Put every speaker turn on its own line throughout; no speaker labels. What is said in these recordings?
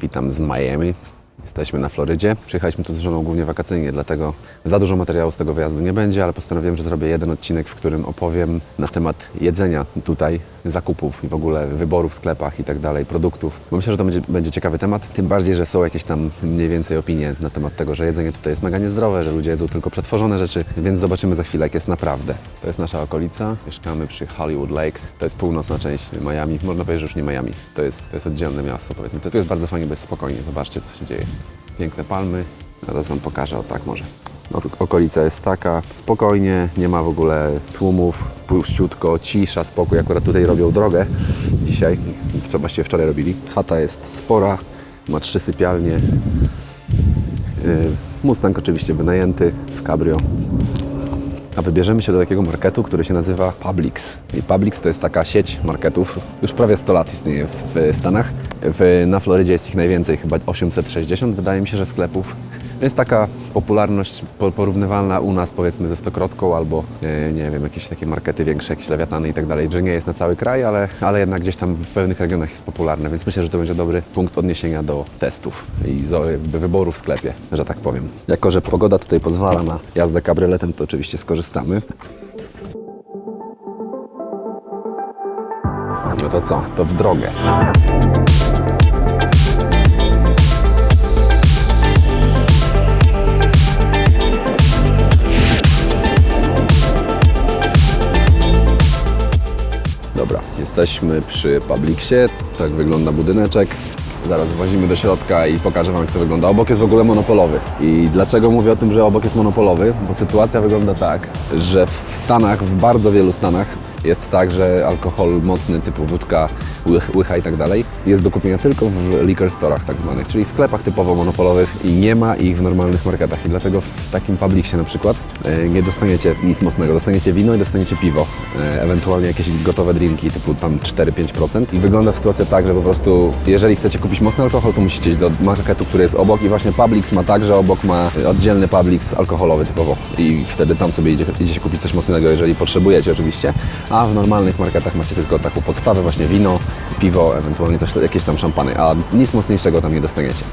Witam z Miami. Jesteśmy na Florydzie. Przyjechaliśmy tu z żoną głównie wakacyjnie, dlatego za dużo materiału z tego wyjazdu nie będzie, ale postanowiłem, że zrobię jeden odcinek, w którym opowiem na temat jedzenia tutaj, zakupów i w ogóle wyborów w sklepach i tak dalej, produktów. Bo myślę, że to będzie, będzie ciekawy temat, tym bardziej, że są jakieś tam mniej więcej opinie na temat tego, że jedzenie tutaj jest mega niezdrowe, że ludzie jedzą tylko przetworzone rzeczy, więc zobaczymy za chwilę, jak jest naprawdę. To jest nasza okolica. Mieszkamy przy Hollywood Lakes. To jest północna część Miami. Można powiedzieć, że już nie Miami. To jest, to jest oddzielne miasto, powiedzmy. To tu jest bardzo fajnie, bo jest spokojnie. Zobaczcie, co się dzieje. Piękne palmy. Zaraz Wam pokażę, o tak może. No, okolica jest taka, spokojnie, nie ma w ogóle tłumów, puściutko, cisza, spokój. Akurat tutaj robią drogę dzisiaj, co właściwie wczoraj robili. Chata jest spora, ma trzy sypialnie. Yy, Mustang oczywiście wynajęty w cabrio. A wybierzemy się do takiego marketu, który się nazywa Publix. I Publix to jest taka sieć marketów, już prawie 100 lat istnieje w Stanach. W, na Florydzie jest ich najwięcej, chyba 860 wydaje mi się, że sklepów. Jest taka popularność po- porównywalna u nas powiedzmy ze Stokrotką albo e, nie wiem, jakieś takie markety większe, jakieś lewiatany i tak dalej, że nie jest na cały kraj, ale, ale jednak gdzieś tam w pewnych regionach jest popularne, więc myślę, że to będzie dobry punkt odniesienia do testów i wyboru w sklepie, że tak powiem. Jako, że pogoda tutaj pozwala na jazdę kabrioletem, to oczywiście skorzystamy. No to co? To w drogę. Dobra, jesteśmy przy Publixie. Tak wygląda budyneczek. Zaraz włazimy do środka i pokażę Wam, jak to wygląda. Obok jest w ogóle monopolowy. I dlaczego mówię o tym, że obok jest monopolowy? Bo sytuacja wygląda tak, że w Stanach, w bardzo wielu Stanach jest tak, że alkohol mocny typu wódka, łych, łycha i tak dalej jest do kupienia tylko w liquor storach tak zwanych, czyli sklepach typowo monopolowych i nie ma ich w normalnych marketach. I dlatego w takim Publixie na przykład e, nie dostaniecie nic mocnego. Dostaniecie wino i dostaniecie piwo, e, ewentualnie jakieś gotowe drinki typu tam 4-5%. I wygląda sytuacja tak, że po prostu jeżeli chcecie kupić mocny alkohol, to musicie iść do marketu, który jest obok i właśnie Publix ma tak, że obok ma e, oddzielny Publix alkoholowy typowo i wtedy tam sobie idzie, idziecie kupić coś mocnego, jeżeli potrzebujecie oczywiście, a w normalnych marketach macie tylko taką podstawę, właśnie wino, piwo, ewentualnie coś, jakieś tam szampany, a nic mocniejszego tam nie dostaniecie.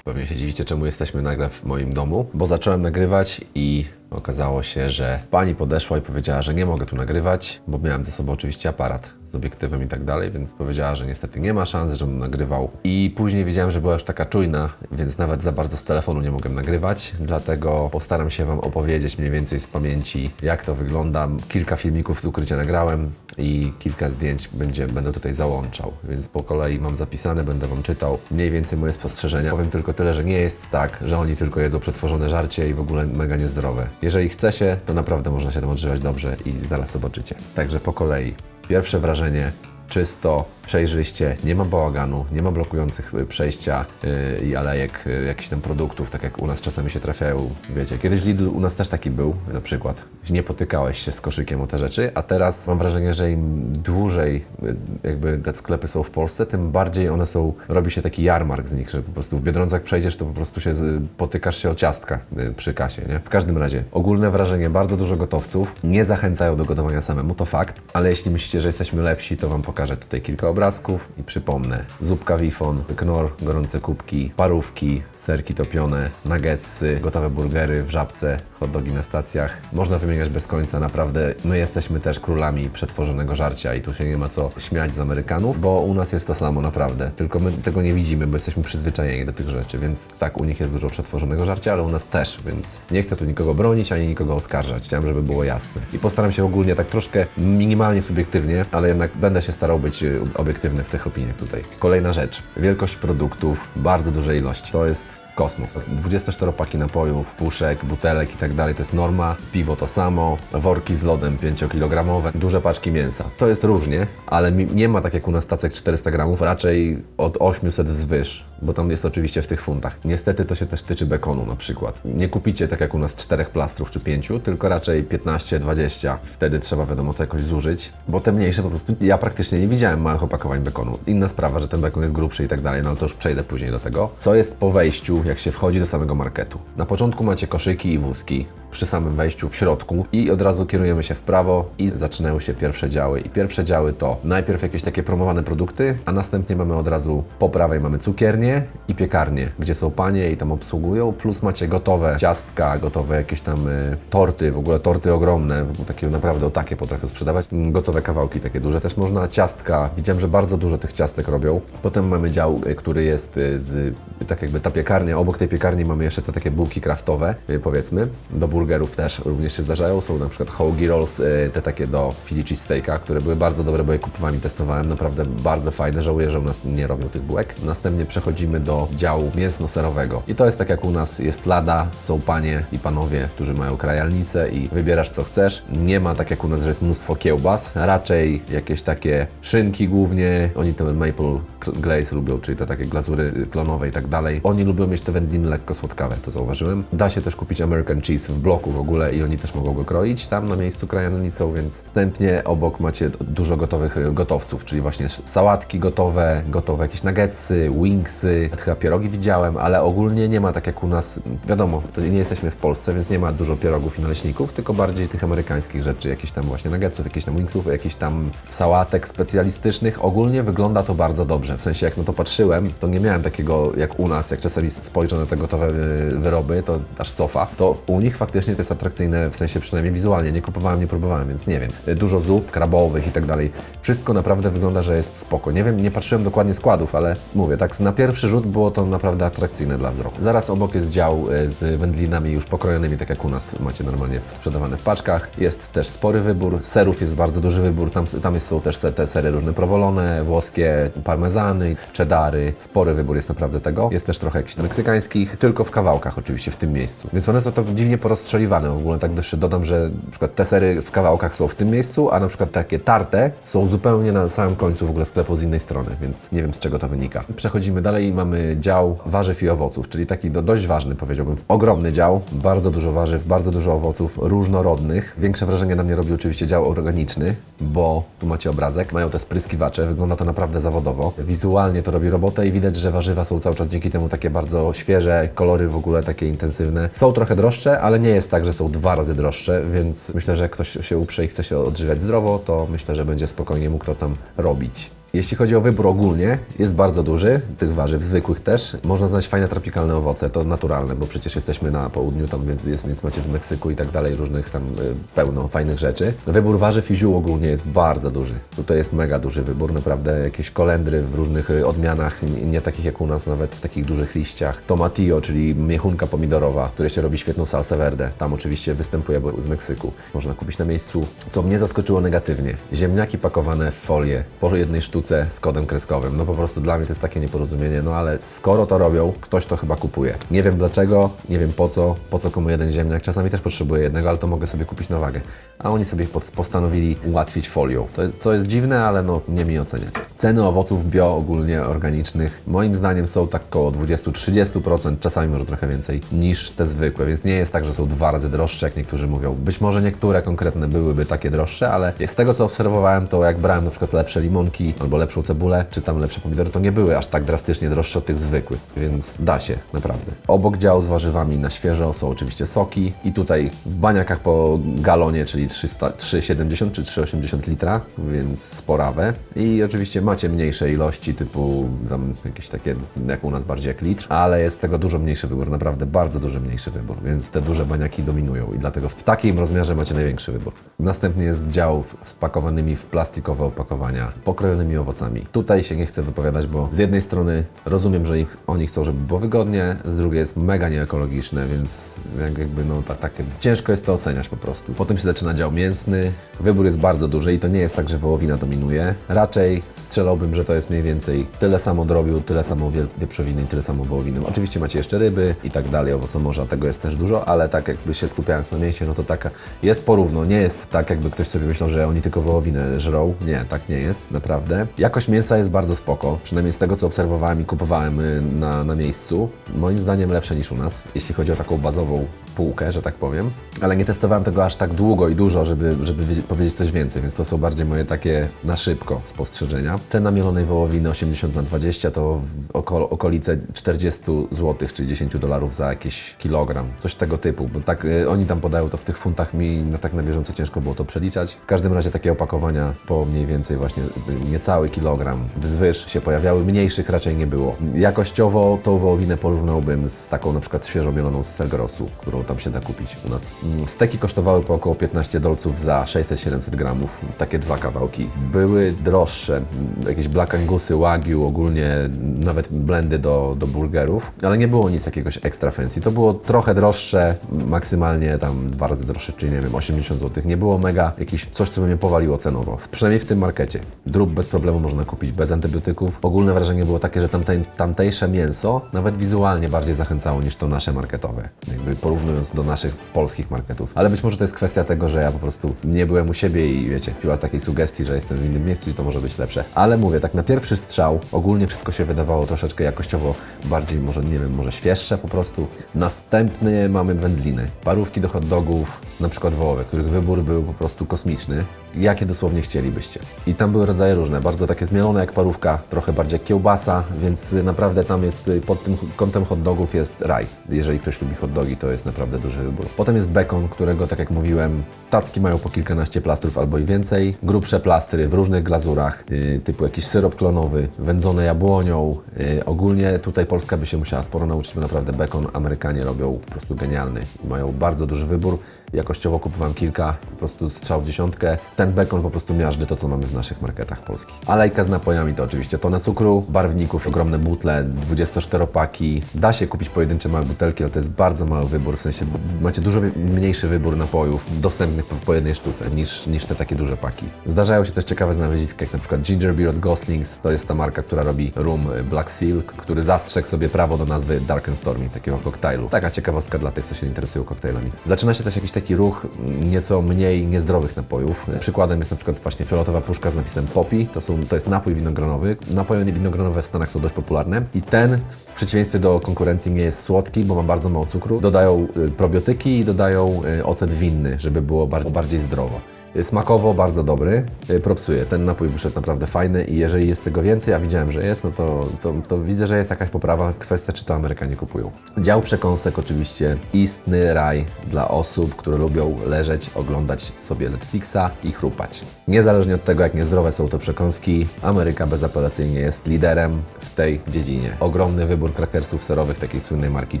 Pewnie się dziwicie, czemu jesteśmy nagle w moim domu, bo zacząłem nagrywać i okazało się, że pani podeszła i powiedziała, że nie mogę tu nagrywać, bo miałem ze sobą oczywiście aparat obiektywem i tak dalej, więc powiedziała, że niestety nie ma szans, żebym nagrywał. I później wiedziałem, że była już taka czujna, więc nawet za bardzo z telefonu nie mogłem nagrywać, dlatego postaram się Wam opowiedzieć mniej więcej z pamięci, jak to wygląda. Kilka filmików z ukrycia nagrałem i kilka zdjęć będzie, będę tutaj załączał, więc po kolei mam zapisane, będę Wam czytał mniej więcej moje spostrzeżenia. Powiem tylko tyle, że nie jest tak, że oni tylko jedzą przetworzone żarcie i w ogóle mega niezdrowe. Jeżeli chce się, to naprawdę można się tam odżywać dobrze i zaraz zobaczycie. Także po kolei. Pierwsze wrażenie czysto, przejrzyście, nie ma bałaganu, nie ma blokujących y, przejścia yy, i alejek yy, jakichś tam produktów, tak jak u nas czasami się trafiają. Wiecie, kiedyś Lidl u nas też taki był, na przykład. Nie potykałeś się z koszykiem o te rzeczy, a teraz mam wrażenie, że im dłużej yy, jakby te sklepy są w Polsce, tym bardziej one są, robi się taki jarmark z nich, że po prostu w Biedroncach przejdziesz, to po prostu się z- potykasz się o ciastka yy, przy kasie, nie? W każdym razie, ogólne wrażenie, bardzo dużo gotowców nie zachęcają do gotowania samemu, to fakt, ale jeśli myślicie, że jesteśmy lepsi, to Wam pokażę tutaj kilka obrazków i przypomnę. Zupka wifon, knor, gorące kubki, parówki, serki topione, nuggetsy, gotowe burgery w żabce, hot dogi na stacjach. Można wymieniać bez końca, naprawdę. My jesteśmy też królami przetworzonego żarcia i tu się nie ma co śmiać z Amerykanów, bo u nas jest to samo, naprawdę. Tylko my tego nie widzimy, bo jesteśmy przyzwyczajeni do tych rzeczy, więc tak, u nich jest dużo przetworzonego żarcia, ale u nas też, więc nie chcę tu nikogo bronić, ani nikogo oskarżać. Chciałem, żeby było jasne. I postaram się ogólnie tak troszkę minimalnie subiektywnie, ale jednak będę się starał być y, obiektywny w tych opiniach tutaj. Kolejna rzecz. Wielkość produktów, bardzo dużej ilości. To jest kosmos. 24 paki napojów, puszek, butelek i tak dalej to jest norma. Piwo to samo, worki z lodem 5-kilogramowe, duże paczki mięsa. To jest różnie, ale nie ma tak jak u nas tacek 400 gramów, raczej od 800 wzwyż, bo tam jest oczywiście w tych funtach. Niestety to się też tyczy bekonu na przykład. Nie kupicie tak jak u nas czterech plastrów czy pięciu, tylko raczej 15-20. Wtedy trzeba wiadomo to jakoś zużyć, bo te mniejsze po prostu ja praktycznie nie widziałem małych opakowań bekonu. Inna sprawa, że ten bekon jest grubszy i tak dalej, no ale to już przejdę później do tego. Co jest po wejściu, jak się wchodzi do samego marketu? Na początku macie koszyki i wózki przy samym wejściu w środku i od razu kierujemy się w prawo i zaczynają się pierwsze działy. I pierwsze działy to najpierw jakieś takie promowane produkty, a następnie mamy od razu po prawej mamy cukiernię i piekarnię, gdzie są panie i tam obsługują, plus macie gotowe ciastka, gotowe jakieś tam y, torty, w ogóle torty ogromne, takie naprawdę o takie potrafią sprzedawać, Mm, gotowe kawałki takie duże. Też można, ciastka, widziałem, że bardzo dużo tych ciastek robią. Potem mamy dział, y, który jest y, z, tak jakby ta piekarnia, obok tej piekarni mamy jeszcze te takie bułki kraftowe, y, powiedzmy, do burgerów też również się zdarzają, są na przykład hoagie rolls, y, te takie do Philly cheesesteaka, które były bardzo dobre, bo je kupowałem i testowałem, naprawdę bardzo fajne, żałuję, że u nas nie robią tych bułek. Następnie przechodzimy do działu mięsno-serowego i to jest tak jak u nas, jest lada, są panie i panowie, którzy mają krajalnicę i wybierasz co chcesz. Nie ma tak jak u nas, że jest mnóstwo kiełbas, raczej jakieś takie szynki głównie, oni ten maple glaze lubią, czyli te takie glazury y, klonowe i tak dalej. Oni lubią mieć te wędliny lekko słodkawe, to zauważyłem. Da się też kupić American cheese w bloku w ogóle i oni też mogą go kroić tam na miejscu krajalnicą, więc wstępnie obok macie dużo gotowych y, gotowców, czyli właśnie sałatki gotowe, gotowe jakieś nuggetsy, wingsy, chyba pierogi widziałem, ale ogólnie nie ma tak jak u nas, wiadomo, nie jesteśmy w Polsce, więc nie ma dużo pierogów i naleśników, tylko bardziej tych amerykańskich rzeczy, jakieś tam właśnie nuggetsów, jakieś tam wingsów, jakichś tam sałatek specjalistycznych. Ogólnie wygląda to bardzo dobrze, w sensie jak na to patrzyłem, to nie miałem takiego jak u nas, jak czasami spojrzę na te gotowe y, wyroby, to aż cofa, to u nich faktycznie to jest atrakcyjne, w sensie przynajmniej wizualnie, nie kupowałem, nie próbowałem, więc nie wiem. Dużo zup, krabowych i tak dalej. Wszystko naprawdę wygląda, że jest spoko. Nie wiem, nie patrzyłem dokładnie składów, ale mówię, tak na pierwszy rzut było to naprawdę atrakcyjne dla wzroku. Zaraz obok jest dział y, z wędlinami już pokrojonymi, tak jak u nas macie normalnie sprzedawane w paczkach. Jest też spory wybór, serów jest bardzo duży wybór, tam, tam są też te sery różne prowolone, włoskie, parmezany, cheddary, spory wybór jest naprawdę tego. Jest też trochę jakichś meksykańskich, tylko w kawałkach oczywiście w tym miejscu. Więc one są tak dziwnie porozstrzeliwane. W ogóle tak jeszcze dodam, że na przykład te sery w kawałkach są w tym miejscu, a na przykład takie tarte są zupełnie na samym końcu w ogóle sklepu z innej strony, więc nie wiem z czego to wynika. Przechodzimy dalej i mamy dział warzyw i owoców, czyli taki do, dość ważny powiedziałbym. Ogromny dział, bardzo dużo warzyw, bardzo dużo owoców różnorodnych. Większe wrażenie na mnie robi oczywiście dział organiczny, bo tu macie obrazek, mają te spryskiwacze, wygląda to naprawdę zawodowo. Wizualnie to robi robotę i widać, że warzywa są cały czas dzięki temu takie bardzo świeże, kolory w ogóle takie intensywne. Są trochę droższe, ale nie jest tak, że są dwa razy droższe, więc myślę, że jak ktoś się uprze i chce się odżywiać zdrowo, to myślę, że będzie spokojnie mógł to tam robić. Jeśli chodzi o wybór ogólnie, jest bardzo duży, tych warzyw zwykłych też. Można znaleźć fajne tropikalne owoce, to naturalne, bo przecież jesteśmy na południu, tam jest, więc macie z Meksyku i tak dalej, różnych tam y, pełno fajnych rzeczy. Wybór warzyw i ziół ogólnie jest bardzo duży. Tutaj jest mega duży wybór, naprawdę jakieś kolendry w różnych y, odmianach, nie, takich jak u nas, nawet w takich dużych liściach. Tomatillo, czyli miechunka pomidorowa, które się robi świetną salsę verde. Tam oczywiście występuje z Meksyku. Można kupić na miejscu, co mnie zaskoczyło negatywnie. Ziemniaki pakowane w folię po jednej sztuce z kodem kreskowym. No po prostu dla mnie to jest takie nieporozumienie, no ale skoro to robią, ktoś to chyba kupuje. Nie wiem dlaczego, nie wiem po co, po co komu jeden ziemniak. Czasami też potrzebuję jednego, ale to mogę sobie kupić na wagę. A oni sobie postanowili ułatwić folią. To jest, co jest dziwne, ale no nie mi oceniać. Ceny owoców bio ogólnie organicznych moim zdaniem są tak około 20-30%, czasami może trochę więcej niż te zwykłe, więc nie jest tak, że są dwa razy droższe, jak niektórzy mówią. Być może niektóre konkretne byłyby takie droższe, ale z tego co obserwowałem, to jak brałem na przykład lepsze limonki albo lepszą cebulę, czy tam lepsze pomidory, to nie były aż tak drastycznie droższe od tych zwykłych, więc da się, naprawdę. Obok działu z warzywami na świeżo są oczywiście soki i tutaj w baniakach po galonie, czyli 300 3,70 czy 3,80 litra, więc sporawe. I oczywiście macie mniejsze ilości, typu tam jakieś takie, jak u nas bardziej jak litr, ale jest tego dużo mniejszy wybór, naprawdę bardzo dużo mniejszy wybór, więc te duże baniaki dominują i dlatego w takim rozmiarze macie największy wybór. Następnie jest dział w- spakowanymi w plastikowe opakowania, pokrojonymi owocami. Tutaj się nie chcę wypowiadać, bo z jednej strony rozumiem, że ich, oni chcą, żeby było wygodnie, z drugiej jest mega nieekologiczne, więc jak- jakby no tak, ciężko jest to oceniać po prostu. Potem się zaczyna dział mięsny, wybór jest bardzo duży i to nie jest tak, że wołowina dominuje. Raczej strzelałbym, że to jest mniej więcej tyle samo drobiu, tyle samo wie- wieprzowiny i tyle samo wołowiny. Oczywiście macie jeszcze ryby i tak dalej, owoce morza, tego jest też dużo, ale tak jakby się skupiając na mięsie, no to taka jest porówno. Nie jest tak, jakby ktoś sobie myślał, że oni tylko wołowinę żrą. Nie, tak nie jest, naprawdę. Jakość mięsa jest bardzo spoko, przynajmniej z tego co obserwowałem i kupowałem y, na, na miejscu. Moim zdaniem lepsze niż u nas, jeśli chodzi o taką bazową półkę, że tak powiem. Ale nie testowałem tego aż tak długo i dużo, żeby, żeby wiedzieć- powiedzieć coś więcej, więc to są bardziej moje takie na szybko spostrzeżenia. Cena mielonej wołowiny 80 na 20 to w oko, okolice 40 zł, czyli 10 dolarów za jakiś kilogram, coś tego typu, bo tak y, oni tam podają to w tych funtach, mi na tak na bieżąco ciężko było to przeliczać. W każdym razie takie opakowania po mniej więcej właśnie y, niecały kilogram wzwyż się pojawiały, mniejszych raczej nie było. Jakościowo tą wołowinę porównałbym z taką na przykład świeżo mieloną z Selgrosu, którą tam się da kupić u nas. Mm, Steki kosztowały po około 15 dolców za 600-700 gramów, takie dwa kawałki. Były droższe, mm, jakieś Black Angusy, Wagyu, ogólnie nawet blendy do, do burgerów, ale nie było nic jakiegoś extra fancy. To było trochę droższe, maksymalnie tam dwa razy droższe, czyli nie wiem, 80 zł. Nie było mega jakieś coś, co by mnie powaliło cenowo, przynajmniej w tym markecie. Drób bez problemu można kupić, bez antybiotyków. Ogólne wrażenie było takie, że tamte, tamtejsze mięso nawet wizualnie bardziej zachęcało niż to nasze marketowe, jakby porównując do naszych polskich marketów. Ale być może to jest kwestia tego, że ja po prostu nie byłem u siebie i wiecie, była takiej sugestii, że jestem w innym miejscu i to może być lepsze. Ale mówię, tak na pierwszy strzał ogólnie wszystko się wydawało troszeczkę jakościowo bardziej, może nie wiem, może świeższe po prostu. Następny mamy wędliny, parówki do hot dogów, na przykład wołowe, których wybór był po prostu kosmiczny. Jakie dosłownie chcielibyście. I tam były rodzaje różne, bardzo takie zmielone jak parówka, trochę bardziej jak kiełbasa, więc naprawdę tam jest y, pod tym kątem hot dogów jest raj. Jeżeli ktoś lubi hot dogi, to jest naprawdę duży wybór. Potem jest bekon, którego tak jak mówiłem, tacki mają po kilkanaście plastrów albo i więcej. Grubsze plastry w różnych glazurach, y, typu jakiś syrop klonowy, wędzone jabłonią. Y, ogólnie tutaj Polska by się musiała sporo nauczyć, bo naprawdę bekon Amerykanie robią po prostu genialny. Mają bardzo duży wybór. Jakościowo kupowałem kilka, po prostu strzał w dziesiątkę. Ten bekon po prostu miażdży to, co mamy w naszych marketach polskich. Alejka z napojami to oczywiście tonę cukru, barwników, ogromne butle, 24-paki. Da się kupić pojedyncze małe butelki, ale to jest bardzo mały wybór, w sensie macie dużo mniejszy wybór napojów dostępnych po, jednej sztuce niż, niż te takie duże paki. Zdarzają się też ciekawe znaleziska, jak na przykład Ginger Beer od Goslings, to jest ta marka, która robi rum Black Seal, który zastrzegł sobie prawo do nazwy Dark and Stormy, takiego koktajlu. Taka ciekawostka dla tych, co się interesują koktajlami. Zaczyna się też jakiś taki ruch mm, nieco mniej niezdrowych napojów. Przykładem jest na przykład właśnie fioletowa puszka z napisem Poppy, to, są, to jest napój winogronowy. Napoje winogronowe w Stanach są dość popularne i ten w przeciwieństwie do konkurencji nie jest słodki, bo ma bardzo mało cukru. Dodają y, probiotyki i dodają y, ocet winny, żeby było bar- bardziej zdrowo. Smakowo bardzo dobry, y, propsuje. Ten napój wyszedł naprawdę fajny i jeżeli jest tego więcej, a widziałem, że jest, no to, to, to widzę, że jest jakaś poprawa. Kwestia, czy to Amerykanie kupują. Dział przekąsek oczywiście istny raj dla osób, które lubią leżeć, oglądać sobie Netflixa i chrupać. Niezależnie od tego, jak niezdrowe są to przekąski, Ameryka bezapelacyjnie jest liderem w tej dziedzinie. Ogromny wybór krakersów serowych takiej słynnej marki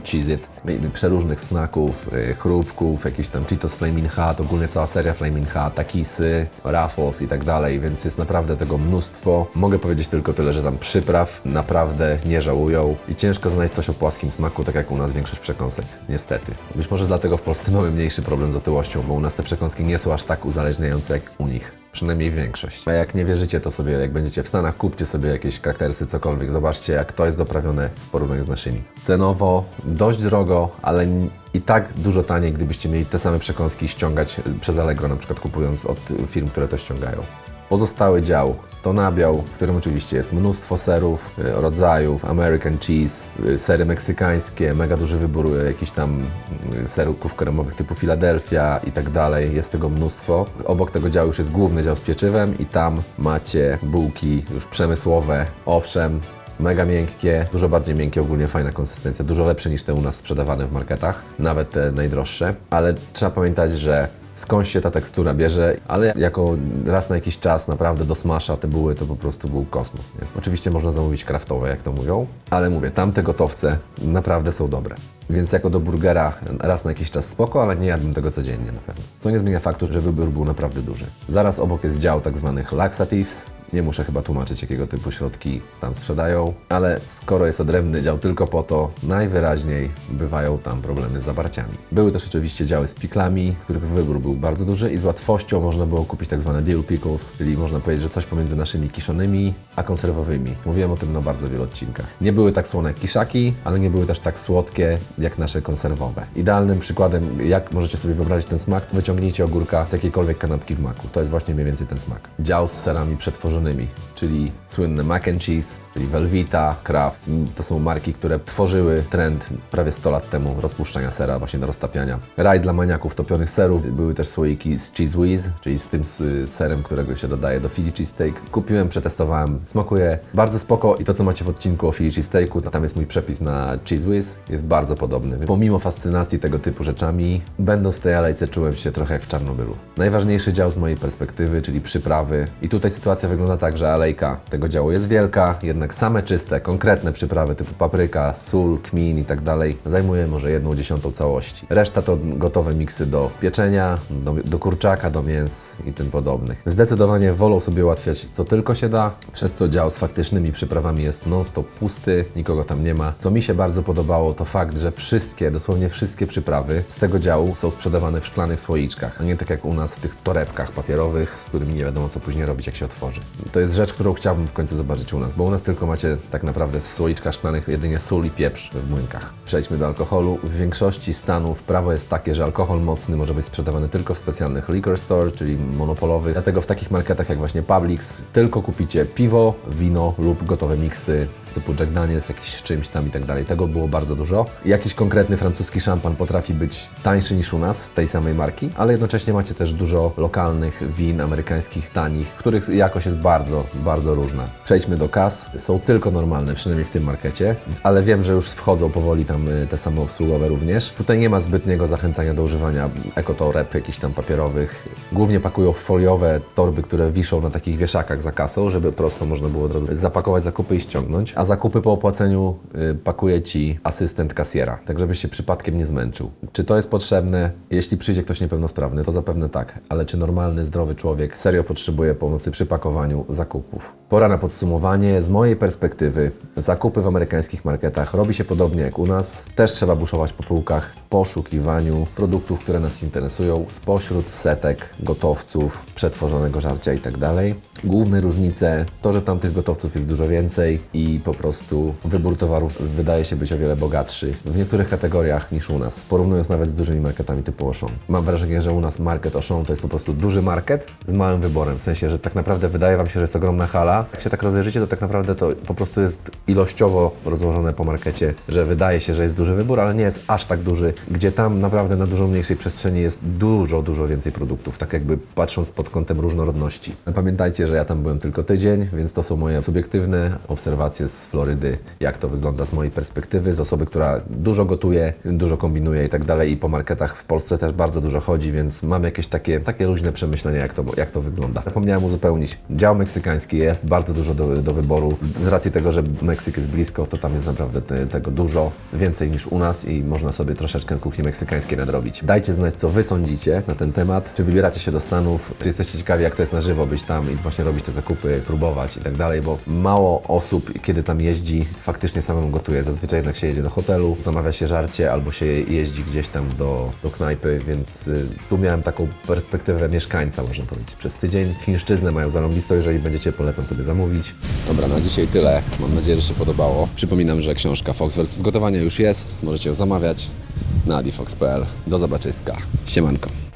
Cheez-It, y, przeróżnych snaków, y, chrupków, jakieś tam Cheetos Flaming Hot, ogólnie cała seria Flaming Hot, takisy, Ruffles i tak dalej, więc jest naprawdę tego mnóstwo. Mogę powiedzieć tylko tyle, że tam przypraw naprawdę nie żałują i ciężko znaleźć coś o płaskim smaku, tak jak u nas większość przekąsek, niestety. Być może dlatego w Polsce mamy mniejszy problem z otyłością, bo u nas te przekąski nie są aż tak uzależniające jak u nich. Przynajmniej większość. A jak nie wierzycie, to sobie, jak będziecie w Stanach, kupcie sobie jakieś krakersy, cokolwiek. Zobaczcie, jak to jest doprawione w porównaniu z naszymi. Cenowo dość drogo, ale i tak dużo taniej, gdybyście mieli te same przekąski ściągać przez Allegro, na przykład kupując od firm, które to ściągają. Pozostały dział to nabiał, w którym oczywiście jest mnóstwo serów, y, rodzajów, American cheese, y, sery meksykańskie, mega duży wybór y, jakichś tam serów kremowych typu Philadelphia i tak dalej. Jest tego mnóstwo. Obok tego działu już jest główny dział z pieczywem i tam macie bułki już przemysłowe, owszem, Mega miękkie, dużo bardziej miękkie, ogólnie fajna konsystencja, dużo lepsze niż te u nas sprzedawane w marketach, nawet te najdroższe, ale trzeba pamiętać, że skąd się ta tekstura bierze, ale jako raz na jakiś czas naprawdę do smasha te buły to po prostu był kosmos. Nie? Oczywiście można zamówić kraftowe, jak to mówią, ale mówię, tamte gotowce naprawdę są dobre. Więc jako do burgera raz na jakiś czas spoko, ale nie jadłbym tego codziennie na pewno. Co nie zmienia faktu, że wybór był naprawdę duży. Zaraz obok jest dział tak zwanych laxatives, nie muszę chyba tłumaczyć, jakiego typu środki tam sprzedają, ale skoro jest odrębny dział tylko po to, najwyraźniej bywają tam problemy z zabarciami. Były też oczywiście działy z piklami, których wybór był bardzo duży i z łatwością można było kupić tak zwane dill pickles, czyli można powiedzieć, że coś pomiędzy naszymi kiszonymi a konserwowymi. Mówiłem o tym na bardzo wielu odcinkach. Nie były tak słone kiszaki, ale nie były też tak słodkie jak nasze konserwowe. Idealnym przykładem, jak możecie sobie wyobrazić ten smak, wyciągnijcie ogórka z jakiejkolwiek kanapki w maku. To jest właśnie mniej więcej ten smak. Dział z serami przetworzonymi, czyli słynne mac and cheese, czyli Velveeta, Kraft. To są marki, które tworzyły trend prawie 100 lat temu rozpuszczania sera właśnie do roztapiania. Raj dla maniaków topionych serów. Były też słoiki z Cheese Whiz, czyli z tym s- serem, którego się dodaje do Philly cheesesteak. Kupiłem, przetestowałem, smakuje bardzo spoko i to, co macie w odcinku o Philly cheesesteaku, tam jest mój przepis na Cheese Whiz, jest bardzo podobny. Pomimo fascynacji tego typu rzeczami, będąc w tej alejce czułem się trochę jak w Czarnobylu. Najważniejszy dział z mojej perspektywy, czyli przyprawy. I tutaj sytuacja wygląda tak, że alejka tego działu jest wielka, jednak same czyste, konkretne przyprawy typu papryka, sól, kmin i tak dalej zajmuje może jedną dziesiątą całości. Reszta to gotowe miksy do pieczenia, do, do kurczaka, do mięs i tym podobnych. Zdecydowanie wolą sobie ułatwiać co tylko się da, przez co dział z faktycznymi przyprawami jest non-stop pusty, nikogo tam nie ma. Co mi się bardzo podobało to fakt, że wszystkie, dosłownie wszystkie przyprawy z tego działu są sprzedawane w szklanych słoiczkach, a nie tak jak u nas w tych torebkach papierowych, z którymi nie wiadomo co później robić jak się otworzy. To jest rzecz, którą chciałbym w końcu zobaczyć u nas, bo u nas tylko macie tak naprawdę w słoiczkach szklanych jedynie sól i pieprz w młynkach. Przejdźmy do alkoholu. W większości stanów prawo jest takie, że alkohol mocny może być sprzedawany tylko w specjalnych liquor store, czyli monopolowych. Dlatego w takich marketach jak właśnie Publix tylko kupicie piwo, wino lub gotowe miksy typu Jack Daniels, jakiś z czymś tam i tak dalej. Tego było bardzo dużo. Jakiś konkretny francuski szampan potrafi być tańszy niż u nas, tej samej marki, ale jednocześnie macie też dużo lokalnych win amerykańskich, tanich, których jakość jest bardzo, bardzo różna. Przejdźmy do kas. Są tylko normalne, przynajmniej w tym markecie, ale wiem, że już wchodzą powoli tam y, te samoobsługowe również. Tutaj nie ma zbytniego zachęcania do używania ekotoreb jakichś tam papierowych. Głównie pakują w foliowe torby, które wiszą na takich wieszakach za kasą, żeby prosto można było od razu zapakować zakupy i ściągnąć, a zakupy po opłaceniu y, pakuje Ci asystent kasjera, tak żebyś się przypadkiem nie zmęczył. Czy to jest potrzebne? Jeśli przyjdzie ktoś niepełnosprawny, to zapewne tak, ale czy normalny, zdrowy człowiek serio potrzebuje pomocy przy pakowaniu zakupów? Pora na podsumowanie. Z mojej perspektywy zakupy w amerykańskich marketach robi się podobnie jak u nas. Też trzeba buszować po półkach w poszukiwaniu produktów, które nas interesują spośród setek gotowców, przetworzonego żarcia itd. Główne różnice to, że tamtych gotowców jest dużo więcej i po prostu wybór towarów wydaje się być o wiele bogatszy w niektórych kategoriach niż u nas, porównując nawet z dużymi marketami typu Auchan. Mam wrażenie, że u nas market Auchan to jest po prostu duży market z małym wyborem, w sensie, że tak naprawdę wydaje Wam się, że jest ogromna hala. Jak się tak rozejrzycie, to tak naprawdę to po prostu jest ilościowo rozłożone po markecie, że wydaje się, że jest duży wybór, ale nie jest aż tak duży, gdzie tam naprawdę na dużo mniejszej przestrzeni jest dużo, dużo więcej produktów, tak jakby patrząc pod kątem różnorodności. Pamiętajcie, że ja tam byłem tylko tydzień, więc to są moje subiektywne obserwacje z Florydy, jak to wygląda z mojej perspektywy, z osoby, która dużo gotuje, dużo kombinuje i tak dalej i po marketach w Polsce też bardzo dużo chodzi, więc mam jakieś takie, takie luźne przemyślenia, jak to, jak to wygląda. Zapomniałem uzupełnić. Dział meksykański jest bardzo dużo do, do wyboru. Z racji tego, że Meksyk jest blisko, to tam jest naprawdę te, tego dużo, więcej niż u nas i można sobie troszeczkę kuchni meksykańskiej nadrobić. Dajcie znać, co Wy sądzicie na ten temat. Czy wybieracie się do Stanów, czy jesteście ciekawi, jak to jest na żywo być tam i właśnie robić te zakupy, próbować i tak dalej, bo mało osób, kiedy tam jeździ, faktycznie samemu gotuje. Zazwyczaj jednak się jedzie do hotelu, zamawia się żarcie albo się jeździ gdzieś tam do, do knajpy, więc y, tu miałem taką perspektywę mieszkańca, można powiedzieć. Przez tydzień chińszczyznę mają zarąbistą, jeżeli będziecie, polecam sobie zamówić. Dobra, na dzisiaj tyle. Mam nadzieję, że się podobało. Przypominam, że książka Fox vs. Gotowania już jest, możecie ją zamawiać na adifox.pl. Do zobaczyska. Siemanko.